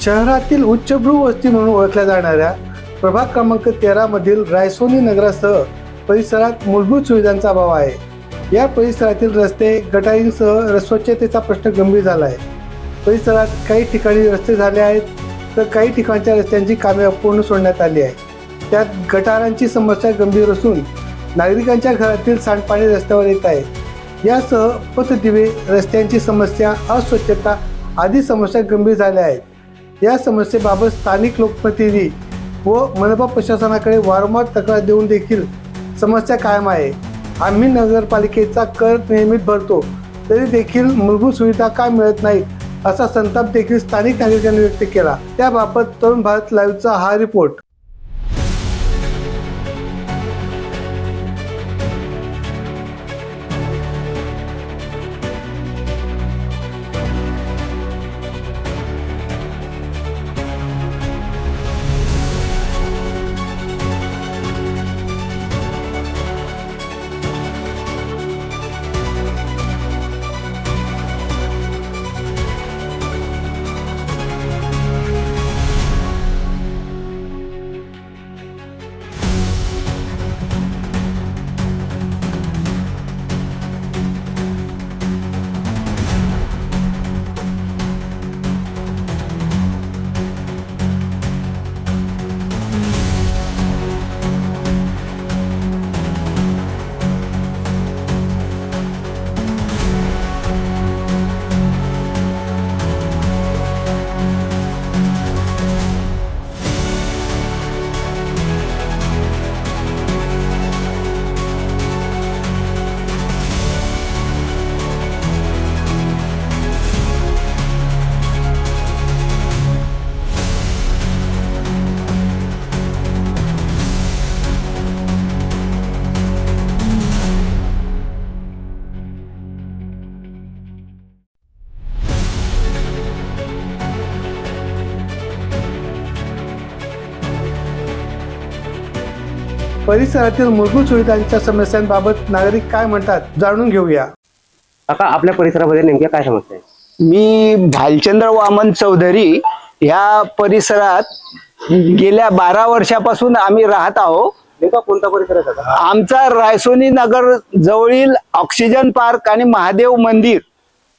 शहरातील उच्चभ्रू वस्ती म्हणून ओळखल्या जाणाऱ्या प्रभाग क्रमांक तेरामधील रायसोनी नगरासह परिसरात मूलभूत सुविधांचा अभाव आहे. या परिसरातील रस्ते गटारींसह स्वच्छतेचा प्रश्न गंभीर झाला आहे. परिसरात काही ठिकाणी रस्ते झाले आहेत तर काही ठिकाणच्या रस्त्यांची कामे अपूर्ण सोडण्यात आली आहे त्यात गटारांची समस्या गंभीर असून नागरिकांच्या घरातील सांडपाणी रस्त्यावर येत आहे. यासह पथदिवे रस्त्यांची समस्या अस्वच्छता आदी समस्या गंभीर झाल्या आहेत. या समस्येबाबत स्थानिक लोकप्रतिनिधी व मनपा प्रशासनाकडे वारंवार तक्रार देऊन देखील समस्या कायम आहे. आम्ही नगरपालिकेचा कर नियमित भरतो तरी देखील मूलभूत सुविधा का मिळत नाहीत असा संताप देखील स्थानिक नागरिकांनी व्यक्त केला. त्याबाबत तरुण भारत लाईव्हचा हा रिपोर्ट. परिसरातील मूलभूत सुविधांच्या समस्यांबाबत नागरिक काय म्हणतात जाणून घेऊया. काका आपल्या परिसरामध्ये नेमक्या काय समस्या आहे? मी भालचंद्र वामन चौधरी ह्या परिसरात गेल्या बारा वर्षापासून आम्ही राहत आहोत नेमका कोणता परिसर आहे काका? आमचा रायसोनी नगर जवळील ऑक्सिजन पार्क आणि महादेव मंदिर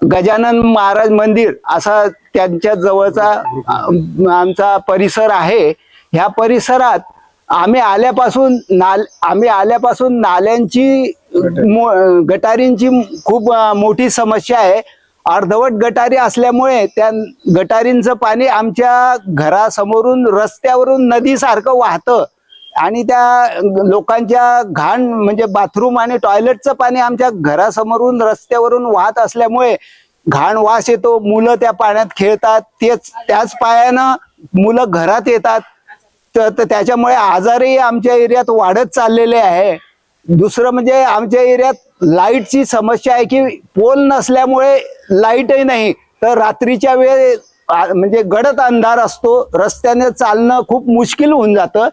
गजानन महाराज मंदिर असा त्यांच्या जवळचा आम- आमचा परिसर आहे. ह्या परिसरात आम्ही आल्यापासून नाल आम्ही आल्यापासून नाल्यांची मो- गटारींची खूप मोठी समस्या आहे. अर्धवट गटारी असल्यामुळे त्या गटारींचं पाणी आमच्या घरासमोरून रस्त्यावरून नदीसारखं वाहतं. आणि त्या लोकांच्या घाण म्हणजे बाथरूम आणि टॉयलेटचं पाणी आमच्या घरासमोरून रस्त्यावरून वाहत असल्यामुळे घाण वास येतो. मुलं त्या पाण्यात खेळतात. तेच त्याच पायानं मुलं घरात येतात. तर तर त्याच्यामुळे आजारही आमच्या एरियात वाढत चाललेले आहे. दुसरं म्हणजे आमच्या एरियात लाईटची समस्या आहे की पोल नसल्यामुळे लाईटही नाही. तर रात्रीच्या वेळ म्हणजे गडद अंधार असतो. रस्त्याने चालणं खूप मुश्किल होऊन जातं.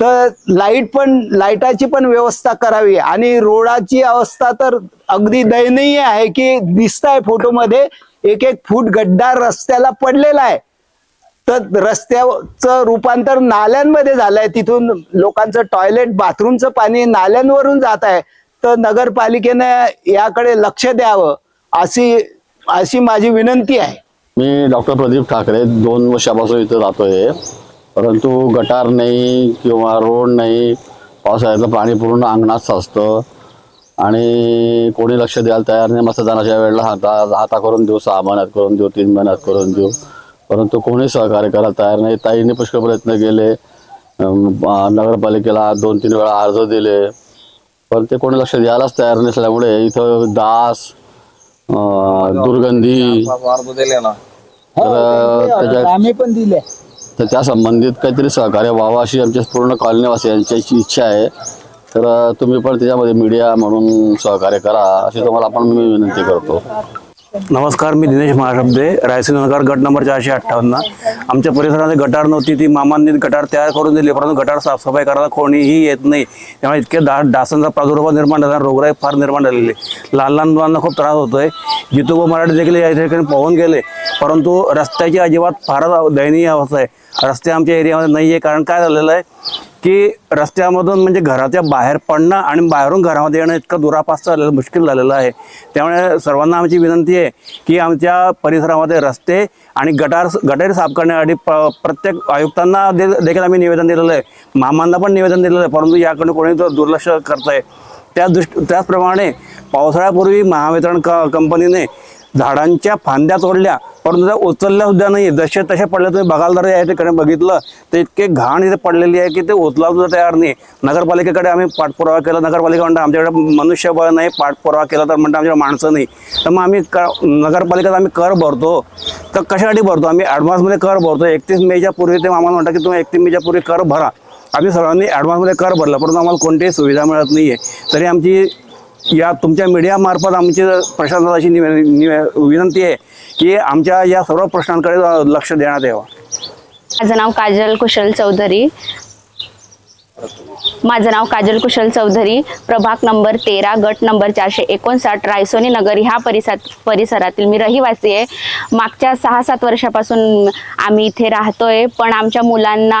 तर लाइट पण लाईटाची पण व्यवस्था करावी. आणि रोडाची अवस्था तर अगदी दयनीय आहे की दिसत आहे फोटोमध्ये एक एक फूट गड्डा रस्त्याला पडलेला आहे. तर रस्त्याचं रूपांतर नाल्यांमध्ये झालंय. तिथून लोकांचं टॉयलेट बाथरूमचं पाणी नाल्यांवरून जात आहे. तर नगरपालिकेनं याकडे लक्ष द्यावं अशी अशी माझी विनंती आहे. मी डॉक्टर प्रदीप ठाकरे दोन वर्षापासून इथं राहतोय. परंतु गटार नाही किंवा रोड नाही पावसाळ्याचं पाणी पूर्ण अंगणात साचतं. आणि कोणी लक्ष द्यायला तयार नाही. मतदानाच्या वेळेला हाता हाता करून देऊ सहा महिन्यात करून देऊ तीन महिन्यात करून देऊ. परंतु कोणी सहकार्य करायला तयार नाही. ताईंनी पुष्कळ प्रयत्न केले नगरपालिकेला दोन तीन वेळा अर्ज दिले. पण ते कोणी लक्ष द्यायलाच तयार नसल्यामुळे इथं डास अं, दुर्गंधी तर त्याच्या आम्ही पण दिले. तर त्या संबंधित काहीतरी सहकार्य व्हावं अशी आमच्या पूर्ण कॉलनीवासियांची इच्छा आहे. तर तुम्ही पण त्याच्यामध्ये मीडिया म्हणून सहकार्य करा अशी तुम्हाला आपण मी विनंती करतो. नमस्कार मी दिनेश महाशब्दे रायसिंगनगर गट नंबर चारशे अठ्ठावन्न. आमच्या परिसरामध्ये गटार नव्हती ती मामांनी गटार तयार करून दिली. परंतु गटार साफसफाई करायला कोणीही येत नाही. त्यामुळे इतके डा डासांचा प्रादुर्भाव निर्माण झाला रोगराई फार निर्माण झालेली आहे. लहान लहान मुलांना खूप त्रास होतोय. जितू मराठी देखील या ठिकाणी पोहून गेले. परंतु रस्त्याची अजिबात फारच दयनीय अवस्था आहे. रस्ते आमच्या एरियामध्ये नाही आहे कारण काय झालेलं आहे? की रस्त्यामधून म्हणजे घराच्या बाहेर पडणं आणि बाहेरून घरामध्ये येणं इतकं दुरापास्त झालेलं मुश्किल झालेलं आहे. त्यामुळे सर्वांना आमची विनंती आहे की आमच्या परिसरामध्ये रस्ते आणि गटार गटारी साफ करण्यासाठी प प्रत्येक आयुक्तांना दे देखील आम्ही निवेदन दिलेलं आहे. मामांना पण निवेदन दिलेलं आहे परंतु याकडे कोणी दुर्लक्ष करत आहे त्या दृष्ट त्याचप्रमाणे पावसाळ्यापूर्वी महावितरण क कंपनीने झाडांच्या फांद्या तोडल्या परंतु त्या उचलल्या सुद्धा नाही जसे तसे पडले तुम्ही बघाल जर या ठिकाणी बघितलं तर इतके घाण इथे पडलेली आहे की ते उचला सुद्धा तयार नाही नगरपालिकेकडे आम्ही पाठपुरावा केला. नगरपालिका म्हणतात आमच्याकडे मनुष्यबळ नाही पाठपुरावा केला तर म्हणतात आमच्याकडे माणसं नाही. तर मग आम्ही क नगरपालिकेत आम्ही कर भरतो. तर कशासाठी भरतो? आम्ही ॲडव्हान्समध्ये कर भरतो. एकतीस मेच्या पूर्वी ते आम्हाला म्हणतात की तुम्ही एकतीस मेच्या पूर्वी कर भरा. आम्ही सर्वांनी ॲडव्हान्समध्ये कर भरला. परंतु आम्हाला कोणतीही सुविधा मिळत नाही आहे तरी आमची या तुमच्या मीडियामार्फत आमची प्रशासनाला अशी विनंती आहे की आमच्या या सर्व प्रश्नांकडे लक्ष देण्यात यावं. माझं नाव काजल कुशल चौधरी. माझं नाव काजल कुशल चौधरी प्रभाग नंबर तेरा गट नंबर चारशे एकोणसाठ रायसोनी नगर ह्या परिसरात परिसरातील मी रहिवासी आहे. मागच्या सहा सात वर्षापासून आम्ही इथे राहतोय पण आमच्या मुलांना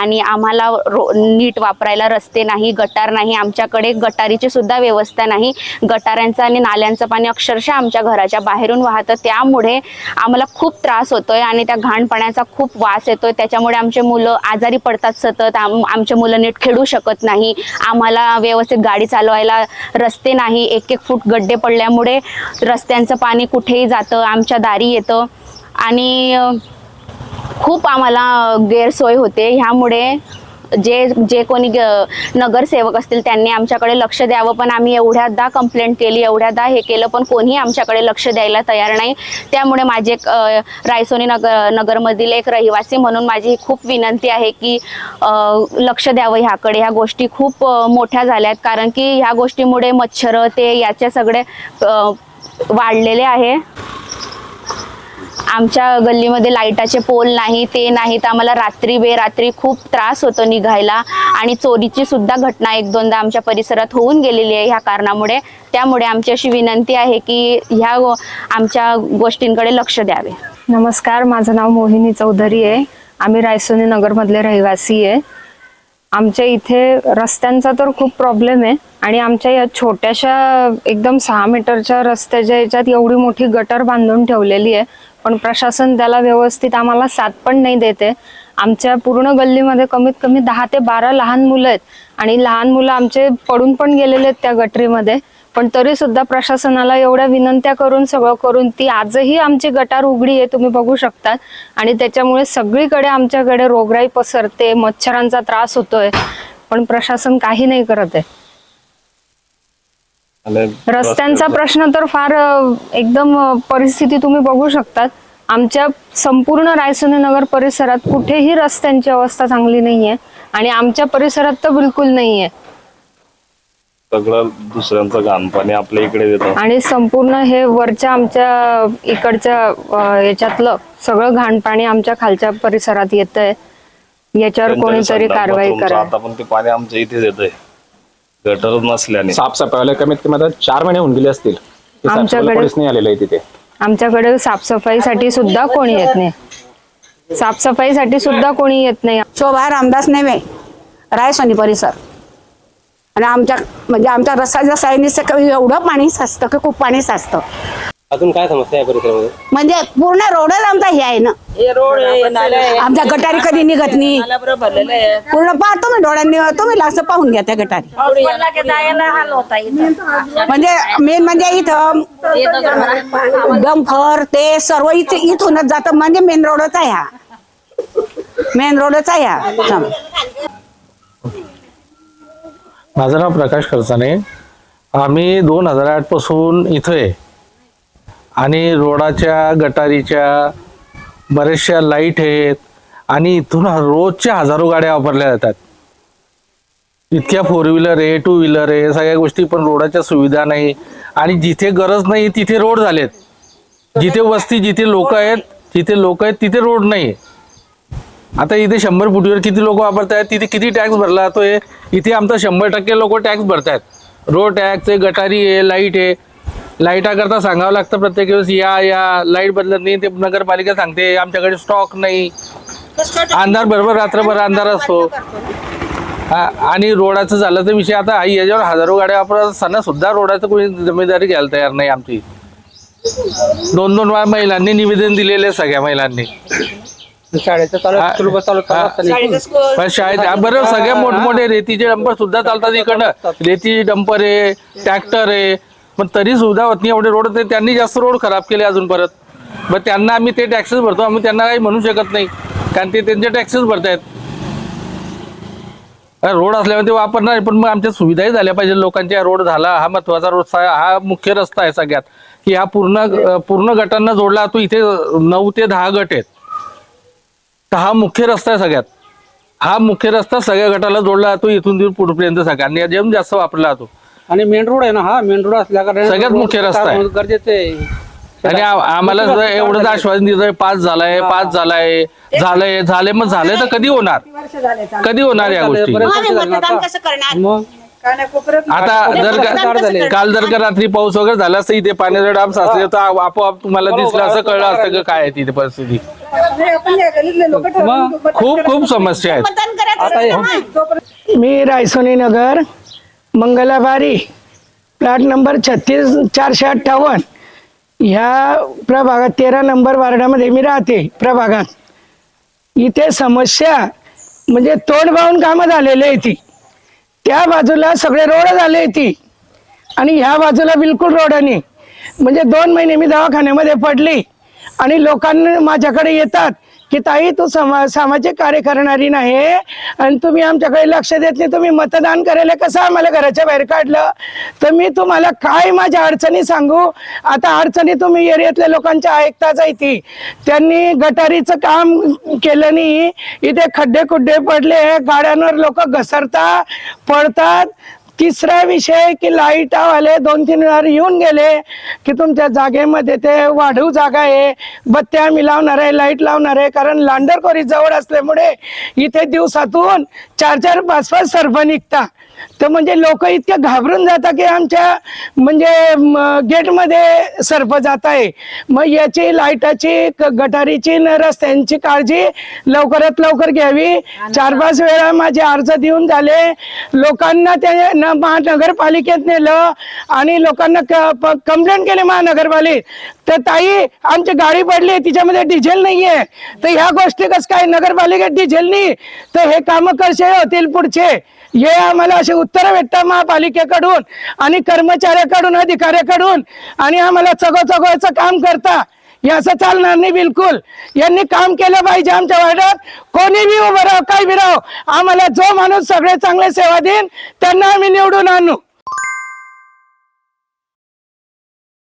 आणि आम्हाला रो नीट वापरायला रस्ते नाही गटार नाही आमच्याकडे गटारीची सुद्धा व्यवस्था नाही. गटारांचं आणि नाल्यांचं पाणी अक्षरशः आमच्या घराच्या बाहेरून वाहतं. त्यामुळे आम्हाला खूप त्रास होतोय आणि त्या घाण पाण्याचा खूप वास येतोय. त्याच्यामुळे आमचे मुलं आजारी पडतात सतत. आम आमचे मुलं नीट खेळू शकत नाही. आम्हाला व्यवस्थित गाडी चालवायला रस्ते नाही. एक एक फूट गड्डे पडल्यामुळे रस्त्यांचं पाणी कुठेही जातं आमच्या दारी येतं. आणि खूप आम्हाला गैरसोय होते. ह्यामुळे जे जे कोणी ग- नगरसेवक असतील त्यांनी आमच्याकडे लक्ष द्यावं पण आम्ही एवढ्यादा कंप्लेंट केली एवढ्यादा हे केलं पण कोणीही आमच्याकडे लक्ष द्यायला तयार नाही. त्यामुळे माझे एक, रायसोनी नगर नगरमधील एक रहिवासी म्हणून माझी ही खूप विनंती आहे की लक्ष द्यावं ह्याकडे. ह्या गोष्टी खूप मोठ्या झाल्या आहेत कारण की ह्या गोष्टीमुळे मच्छर ते याचे सगळे वाढलेले आहे. आमच्या गल्लीमध्ये लाईटाचे पोल नाही ते नाही तर आम्हाला रात्री बेरात्री खूप त्रास होतो निघायला. आणि चोरीची सुद्धा घटना एक दोनदा आमच्या परिसरात होऊन गेलेली आहे ह्या कारणामुळे. त्यामुळे आमची अशी विनंती आहे की ह्या आमच्या गोष्टींकडे लक्ष द्यावे. नमस्कार माझं नाव मोहिनी चौधरी आहे. आम्ही रायसोनी नगरमधले रहिवासी आहे. आमच्या इथे रस्त्यांचा तर खूप प्रॉब्लेम आहे आणि आमच्या या छोट्याशा एकदम सहा मीटरच्या रस्त्याच्या याच्यात एवढी मोठी गटर बांधून ठेवलेली आहे. पण प्रशासन त्याला व्यवस्थित आम्हाला साथ पण नाही देते. आमच्या पूर्ण गल्लीमध्ये कमीत कमी दहा ते बारा लहान मुलं आहेत. आणि लहान मुलं आमचे पडून पण गेलेले आहेत त्या गटरीमध्ये. पण तरी सुद्धा प्रशासनाला एवढ्या विनंत्या करून सगळं करून ती आजही आमची गटार उघडी आहे तुम्ही बघू शकता. आणि त्याच्यामुळे सगळीकडे आमच्याकडे रोगराई पसरते मच्छरांचा त्रास होतोय. पण प्रशासन काही नाही करत आहे. रस्त्यांचा प्रश्न तर फार एकदम परिस्थिती तुम्ही बघू शकतात. आमच्या संपूर्ण रायसोनी नगर परिसरात कुठेही रस्त्यांची अवस्था चांगली नाहीये आणि आमच्या परिसरात तर बिलकुल नाहीये. सगळं दुसऱ्यांचं घाण पाणी आपल्या इकडे देतं. आणि संपूर्ण हे वरच्या आमच्या इकडच्या याच्यातलं सगळं घाण पाणी आमच्या खालच्या परिसरात येत आहे याच्यावर कोणीतरी कारवाई करा. आता पण ते पाणी आमच्या इथेच येतंय गटर नसल्याने. साफसफाईला कमीत कमी आता चार महिने होऊन गेले असतील. ते साफसफाईला आमच्याकडे- कोणीच नाही आलेलं आहे तिथे. आमच्याकडे साफसफाईसाठी सुद्धा कोणी येत नाही. साफसफाईसाठी सुद्धा कोणी येत नाही. शोभा रामदास नेमे रायसोनी परिसर. आणि आमच्या म्हणजे आमच्या रस्त्याच्या साईडनी एवढं पाणी साचतं की खूप पाणी साचतं. अजून काय समस्या आहे परिसरामध्ये? म्हणजे पूर्ण रोडच आमचा हे आहे ना. आमच्या गटारी कधी निघत नाही. पूर्ण पाहतो मी डोळ्यांनी तुम्ही असं पाहून घ्या त्या गटारी. म्हणजे मेन म्हणजे इथं डंफर ते सर्व इथे इथूनच जातं. म्हणजे मेन रोडच आहे हा. मेन रोडच आहे हा. माझं नाव प्रकाश खरसाने आम्ही दोन हजार आठपासून इथं आहे. आणि रोडाच्या गटारीच्या बऱ्याचशा लाइट आहेत आणि इथून रोजच्या हजारो गाड्या वापरल्या जातात. इतक्या फोर व्हीलर आहे टू व्हीलर आहे सगळ्या गोष्टी पण रोडाच्या सुविधा नाही. आणि जिथे गरज नाही तिथे रोड झालेत. जिथे वस्ती जिथे लोक आहेत जिथे लोक आहेत तिथे रोड नाही आता इथे शंभर फुटीवर किती लोक वापरत आहेत तिथे किती टॅक्स भरला जातोय इथे आमचा शंभर टक्के लोक टॅक्स भरतायत. रोड टॅक्स आहे गटारी आहे लाइट आहे लाईटा करता सांगावं लागतं प्रत्येक वेळेस या या लाइट बदलत नाही ते नगरपालिका सांगते आमच्याकडे स्टॉक नाही. अंधार बरोबर रात्रभर अंधार असतो. हा आणि रोडाचं झालं तर विषय आता आई याच्यावर हजारो गाड्या वापरत असताना सुद्धा रोडाचं कोणी जिम्मेदारी घ्यायला तयार नाही आमची. दोन दोन वेळा महिलांनी निवेदन दिलेले सगळ्या महिलांनी. शाळेचं चालू. पण शाळेत हा, बरं सगळ्या मोठमोठे रेतीचे डंपर सुद्धा चालतात इकडनं. रेती डंपर आहे ट्रॅक्टर आहे पण तरी सुद्धा होत नाही एवढे रोड ते त्यांनी जास्त रोड खराब केले अजून परत. मग त्यांना आम्ही ते टॅक्सेस भरतो आम्ही त्यांना काही म्हणू शकत नाही. कारण ते त्यांचे टॅक्सेस भरतायत. रोड असल्यामुळे ते वापरणार पण मग आमच्या सुविधाही झाल्या पाहिजे. लोकांच्या रोड झाला हा महत्त्वाचा रोड हा मुख्य रस्ता आहे सगळ्यात. की हा पूर्ण पूर्ण गटांना जोडला तो इथे नऊ ते दहा गट आहेत. तर हा मुख्य रस्ता आहे सगळ्यात. हा मुख्य रस्ता सगळ्या गटाला जोडला जातो इथून तिथून पुढपर्यंत सगळ्यांनी. जेम जास्त वापरला जातो आणि मेन रोड आहे ना हा मेन रोड असल्या कारण सगळ्यात मुख्य रस्ता आहे. गरजेचं आहे. आणि आ- आम्हाला जर एवढंच आश्वासन दिलं पास झालाय पास झालाय झालंय झाले मग झालंय तर कधी होणार? कधी होणार या गोष्टी? आम्ही मतदान आता. कसं करणार? मग? आता जर का- काल जर का रात्री पाऊस वगैरे झाला असता इथे पाण्याचा डाम साचले तर आप- आपोआप तुम्हाला दिसलं असं कळलं असतं का काय आहे तिथे परिस्थिती. खूप खूप समस्या आहेत. मतदान करायचं मी रायसोनी नगर मंगलाबारी प्लॉट नंबर छत्तीस चारशे अठ्ठावन्न. ह्या प्रभागात तेरा नंबर वार्डामध्ये मी राहते प्रभागात. इथे समस्या म्हणजे तोंडबावून कामं झालेली आहे ती. त्या बाजूला सगळे रोड झाले ती. आणि ह्या बाजूला बिलकुल रोड नाही. म्हणजे दोन महिने मी दवाखान्यामध्ये पडली आणि लोकांना माझ्याकडे येतात. की ताई तू समा सामाजिक कार्य करणारी नाही आणि तुम्ही आमच्याकडे लक्ष देत नाही तुम्ही मतदान करायला कसं आम्हाला घराच्या बाहेर काढलं? तर मी तुम्हाला काय माझ्या अडचणी सांगू? आता अडचणी तुम्ही एरियातल्या लोकांच्या ऐकताच आहे ती. त्यांनी गटारीचं काम केलं नाही. इथे खड्डे खुड्डे पडले गाड्यांवर लोक घसरतात पडतात. तिसरा विषय की लाईटावाले दोन तीन वेळा येऊन गेले की तुमच्या जागेमध्ये ते वाढीव जागा आहे. बत्त्या मी लावणार आहे लाइट लावणार आहे. कारण लांडरकोरी जवळ असल्यामुळे इथे दिवसातून चार चार पाच पाच सर्प निघता तर म्हणजे लोक इतके घाबरून जातात की आमच्या म्हणजे गेटमध्ये सर्प जात आहे मग याची लाईटाची गटारीची न रस्त्यांची काळजी लवकरात लवकर घ्यावी. चार पाच वेळा माझे अर्ज देऊन झाले. लोकांना ते न महानगरपालिकेत नेलं आणि लोकांना कंप्लेंट केली महानगरपालिकेत. तर ताई आमची गाडी पडली तिच्यामध्ये डिझेल नाहीये. तर ह्या गोष्टी कसं काय? नगरपालिकेत डिझेल नाही. तर हे काम कसे होतील पुढचे? हे आम्हाला असे उत्तर भेटतात महापालिकेकडून आणि कर्मचाऱ्याकडून अधिकाऱ्याकडून. आणि आम्हाला चगो चगोचं काम करता. हे असं चालणार नाही बिलकुल. यांनी काम केलं पाहिजे आमच्या वार्डात. कोणी बी उभं राह काय बी राहो. आम्हाला जो माणूस सगळे चांगले सेवा देईन त्यांना आम्ही निवडून आणू.